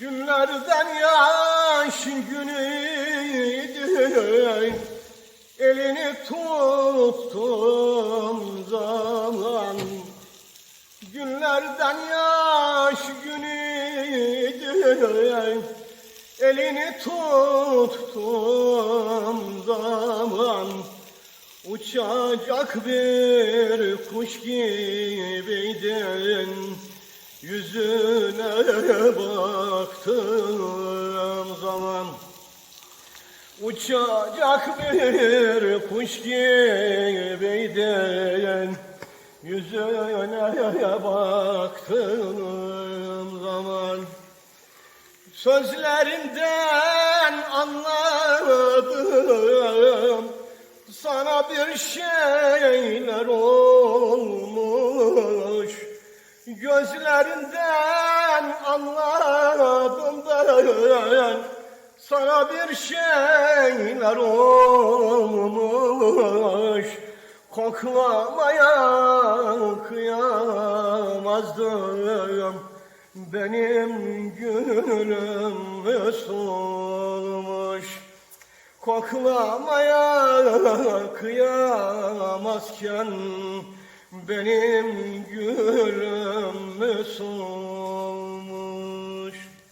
Günlerden yaş günüydü. Elini tuttum zaman. Günlerden yaş günüydü. Elini tuttum zaman. Uçacak bir kuş gibiydin Yüzüne baktığım zaman Uçacak bir kuş gibiydin Yüzüne baktığım zaman Sözlerinden anladım. Sana bir şeyler olmuş Gözlerinden anladım ben Sana bir şeyler olmuş. Koklamaya kıyamazdım Benim gönlüm solmuş. Koklamaya kıyamazken benim gülüm solmuş.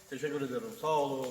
Teşekkür ederim. Sağ olun.